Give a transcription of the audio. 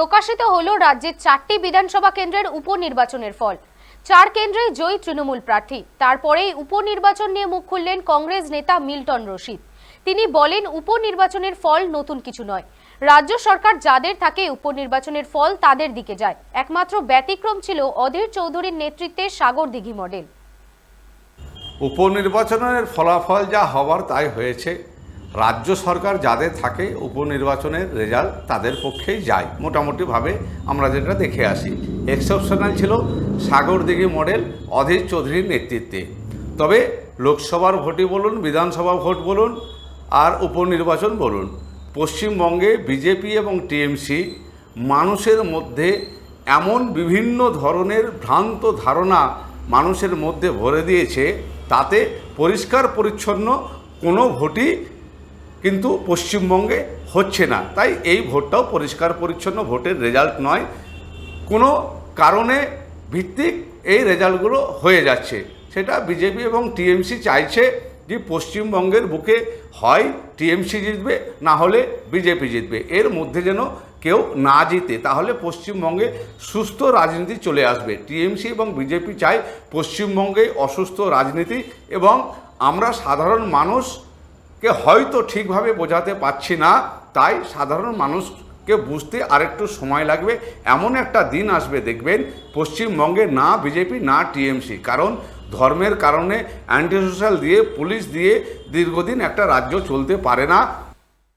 প্রকাশিত হল রাজ্যের চারটি বিধানসভা কেন্দ্রের উপনির্বাচনের ফল। চার কেন্দ্রে জয়ী তৃণমূল প্রার্থী। তারপরেই উপনির্বাচন নিয়ে মুখ খুললেন কংগ্রেস নেতা মিল্টন রশিদ। তিনি বলেন, উপনির্বাচনের ফল নতুন কিছু নয়। রাজ্য সরকার যাদের থাকে উপনির্বাচনের ফল তাদের দিকে যায়। একমাত্র ব্যতিক্রম ছিল অধীর চৌধুরীর নেতৃত্বে সাগর দিঘি মডেল। উপনির্বাচনের ফলাফল যা হওয়ার তাই হয়েছে। রাজ্য সরকার যাদের থাকে উপনির্বাচনের রেজাল্ট তাদের পক্ষেই যায়। মোটামুটিভাবে আমরা যেটা দেখে আসি। এক্সেপশনাল ছিল সাগরদিঘি মডেল অধীর চৌধুরীর নেতৃত্বে। তবে লোকসভার ভোটই বলুন, বিধানসভা ভোট বলুন আর উপনির্বাচন বলুন, পশ্চিমবঙ্গে বিজেপি এবং টিএমসি মানুষের মধ্যে এমন বিভিন্ন ধরনের ভ্রান্ত ধারণা মানুষের মধ্যে ভরে দিয়েছে, তাতে পরিষ্কার পরিচ্ছন্ন কোনো ভোটই কিন্তু পশ্চিমবঙ্গে হচ্ছে না। তাই এই ভোটটাও পরিষ্কার পরিচ্ছন্ন ভোটের রেজাল্ট নয়। কোনো কারণে ভিত্তিক এই রেজাল্টগুলো হয়ে যাচ্ছে। সেটা বিজেপি এবং টিএমসি চাইছে যে পশ্চিমবঙ্গের বুকে হয়, টিএমসি জিতবে, না হলে বিজেপি জিতবে। এর মধ্যে যেন কেউ না জিতে, তাহলে পশ্চিমবঙ্গে সুস্থ রাজনীতি চলে আসবে। টিএমসি এবং বিজেপি চায় পশ্চিমবঙ্গে অসুস্থ রাজনীতি এবং আমরা সাধারণ মানুষকে হয়তো ঠিকভাবে বোঝাতে পারছি না, তাই সাধারণ মানুষকে বুঝতে আরেকটু সময় লাগবে। এমন একটা দিন আসবে, দেখবেন, পশ্চিমবঙ্গে না বিজেপি, না টিএমসি। কারণ ধর্মের কারণে অ্যান্টি সোশ্যাল দিয়ে, পুলিশ দিয়ে দীর্ঘদিন একটা রাজ্য চলতে পারে না।